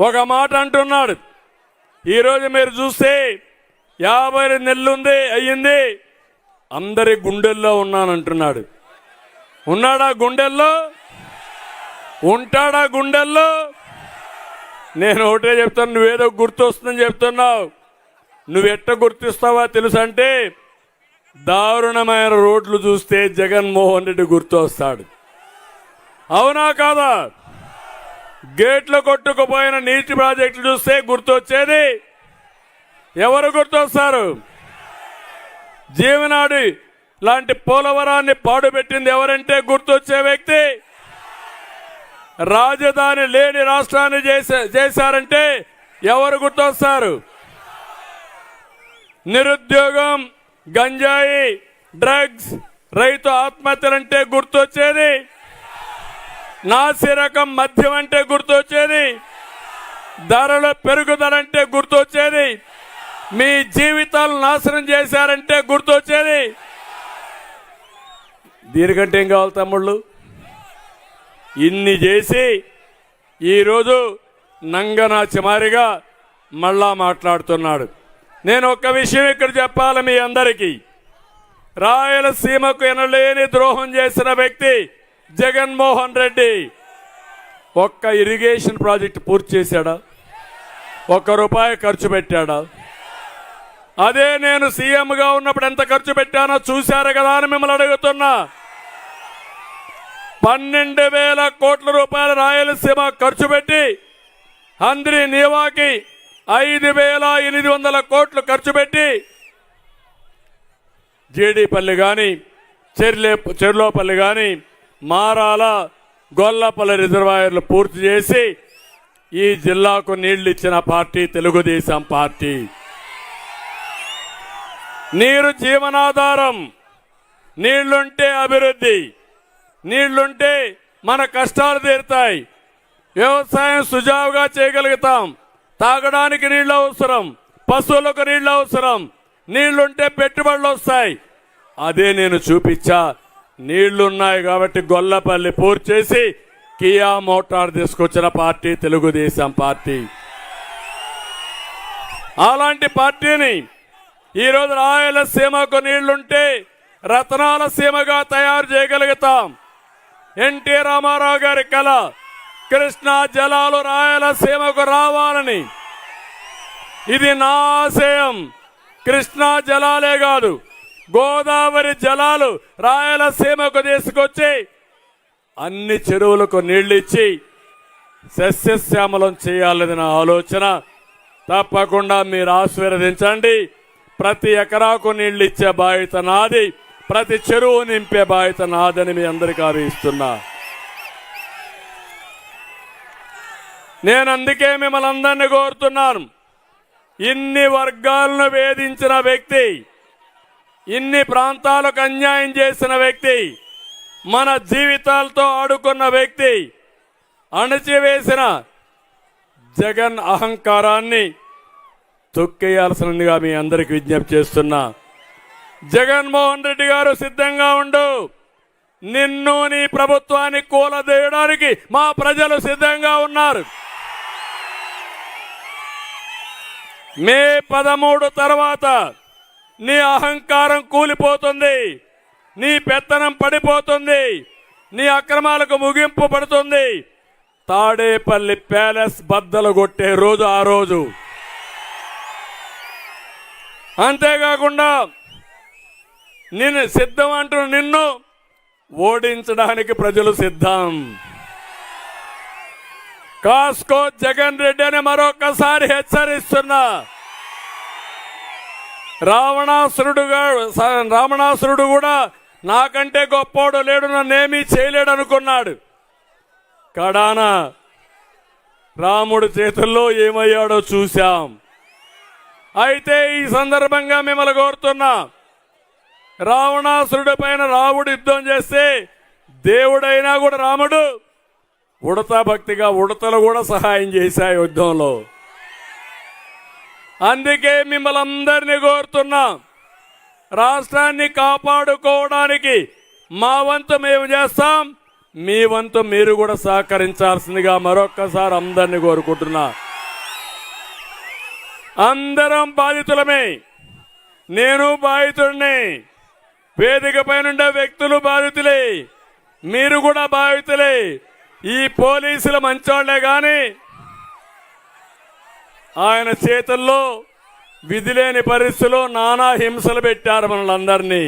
ఒక మాట అంటున్నాడు. ఈరోజు మీరు చూస్తే యాభై రెండు నెలలు ఉంది అయ్యింది. అందరి గుండెల్లో ఉన్నానంటున్నాడు. ఉన్నాడా గుండెల్లో? ఉంటాడా గుండెల్లో? నేను ఒకటే చెప్తాను నువ్వేదో గుర్తొస్తుందని చెప్తున్నావు. నువ్వు ఎట్ట గుర్తిస్తావా తెలుసు అంటే దారుణమైన రోడ్లు చూస్తే జగన్మోహన్ రెడ్డి గుర్తొస్తాడు. అవునా కాదా? గేట్లు కొట్టుకుపోయిన నీటి ప్రాజెక్టులు చూస్తే గుర్తొచ్చేది. ఎవరు గుర్తొస్తారు? జీవనాడి లాంటి పోలవరాన్ని పాడుపెట్టింది ఎవరంటే గుర్తొచ్చే వ్యక్తి? రాజధాని లేని రాష్ట్రాన్ని చేసే చేశారంటే ఎవరు గుర్తొస్తారు? నిరుద్యోగం గంజాయి డ్రగ్స్ రైతు ఆత్మహత్యలంటే గుర్తొచ్చేది. నాసి రకం మద్యం అంటే గుర్తొచ్చేది. ధరల పెరుగుదల అంటే గుర్తొచ్చేది. మీ జీవితాలు నాశనం చేశారంటే గుర్తొచ్చేది. దీనికంటే ఏం కావాలి తమ్ముళ్ళు? ఇన్ని చేసి ఈరోజు నంగనా చిమారిగా మళ్ళా మాట్లాడుతున్నాడు. నేను ఒక్క విషయం ఇక్కడ చెప్పాలి మీ అందరికీ. రాయలసీమకు ఎనలేని ద్రోహం చేసిన వ్యక్తి జగన్మోహన్ రెడ్డి ఒక్క ఇరిగేషన్ ప్రాజెక్ట్ పూర్తి చేశాడా? ఒక్క రూపాయి ఖర్చు పెట్టాడా? అదే నేను సీఎంగా ఉన్నప్పుడు ఎంత ఖర్చు పెట్టానో చూశారు కదా అని మిమ్మల్ని అడుగుతున్నా. పన్నెండు వేల కోట్ల రూపాయల రాయలసీమ ఖర్చు పెట్టి అందరి నీవాకి ఐదు వేల ఎనిమిది వందల కోట్లు ఖర్చు పెట్టి జీడిపల్లి కానీ చెర్లే చెర్లోపల్లి కానీ మారాల గొల్లపల్లి రిజర్వాయర్లు పూర్తి చేసి ఈ జిల్లాకు నీళ్ళు ఇచ్చిన పార్టీ తెలుగుదేశం పార్టీ. నీరు జీవనాధారం. నీళ్ళుంటే అభివృద్ధి. నీళ్ళుంటే మన కష్టాలు తీరుతాయి. వ్యవసాయం సుజావుగా చేయగలుగుతాం. తాగడానికి నీళ్ళు అవసరం. పశువులకు నీళ్ళు అవసరం. నీళ్ళుంటే పెట్టుబడులు వస్తాయి. అదే నేను చూపించా నీళ్ళున్నాయి కాబట్టి గొల్లపల్లి పూర్తి చేసి కియా మోటార్ తీసుకొచ్చిన పార్టీ తెలుగుదేశం పార్టీ. అలాంటి పార్టీని ఈరోజు రాయలసీమకు నీళ్ళుంటే రతనాల సీమగా తయారు చేయగలుగుతాం. ఎన్టీ రామారావు గారి కళ కృష్ణా జలాలు రాయలసీమకు రావాలని. ఇది నా ఆశయం. కృష్ణా జలాలే కాదు గోదావరి జలాలు రాయలసీమకు తీసుకొచ్చి అన్ని చెరువులకు నీళ్ళిచ్చి సస్యశ్యామలం చేయాలని నా ఆలోచన. తప్పకుండా మీరు ఆశీర్వదించండి. ప్రతి ఎకరాకు నీళ్ళు ఇచ్చే బాధ్యత నాది. ప్రతి చెరువు నింపే బాధ్యత నాదని మీ అందరికీ ఆవిస్తున్నా నేను అందుకే మిమ్మల్ని అందరినీ కోరుతున్నాను. ఇన్ని వర్గాలను వేధించిన వ్యక్తి ఇన్ని ప్రాంతాలకు అన్యాయం చేసిన వ్యక్తి మన జీవితాలతో ఆడుకున్న వ్యక్తి అణచివేసిన జగన్ అహంకారాన్ని తొక్కేయాల్సిందిగా మీ అందరికి విజ్ఞప్తి చేస్తున్నా. జగన్మోహన్ రెడ్డి గారు సిద్ధంగా ఉండు. నిన్ను నీ ప్రభుత్వాన్ని కూలదేయడానికి మా ప్రజలు సిద్ధంగా ఉన్నారు. మే పదమూడు తర్వాత నీ అహంకారం కూలిపోతుంది. నీ పెత్తనం పడిపోతుంది. నీ అక్రమాలకు ముగింపు పడుతుంది. తాడేపల్లి ప్యాలెస్ బద్దలు కొట్టే రోజు ఆ రోజు. అంతేకాకుండా నేను సిద్ధం అంటున్న నిన్ను ఓడించడానికి ప్రజలు సిద్ధం. కాస్కో జగన్ రెడ్డి అని మరొకసారి హెచ్చరిస్తున్నా. రావణాసురుడుగా రావణాసురుడు కూడా నాకంటే గొప్పోడు లేడు నన్నేమీ చేయలేడు అనుకున్నాడు కడాన రాముడు చేతుల్లో ఏమయ్యాడో చూశాం. అయితే ఈ సందర్భంగా మిమ్మల్ని కోరుతున్నా రావణాసురుడి పైన రాముడు యుద్ధం చేస్తే దేవుడైనా కూడా రాముడు ఉడత భక్తిగా ఉడతలు కూడా సహాయం చేశాయి యుద్ధంలో. అందుకే మిమ్మల్ని అందరినీ కోరుతున్నా. రాష్ట్రాన్ని కాపాడుకోవడానికి మా వంతు మేము చేస్తాం. మీ వంతు మీరు కూడా సహకరించాల్సిందిగా మరొక్కసారి అందరినీ కోరుకుంటున్నా. అందరం బాధితులమే. నేను బాధితుడిని. వేదిక పైన వ్యక్తులు బాధితులే. మీరు కూడా బాధితులే. ఈ పోలీసులు మంచోళ్ళే కానీ ఆయన చేతుల్లో విధి లేని పరిస్థితుల్లో నానా హింసలు పెట్టారు మనల్ని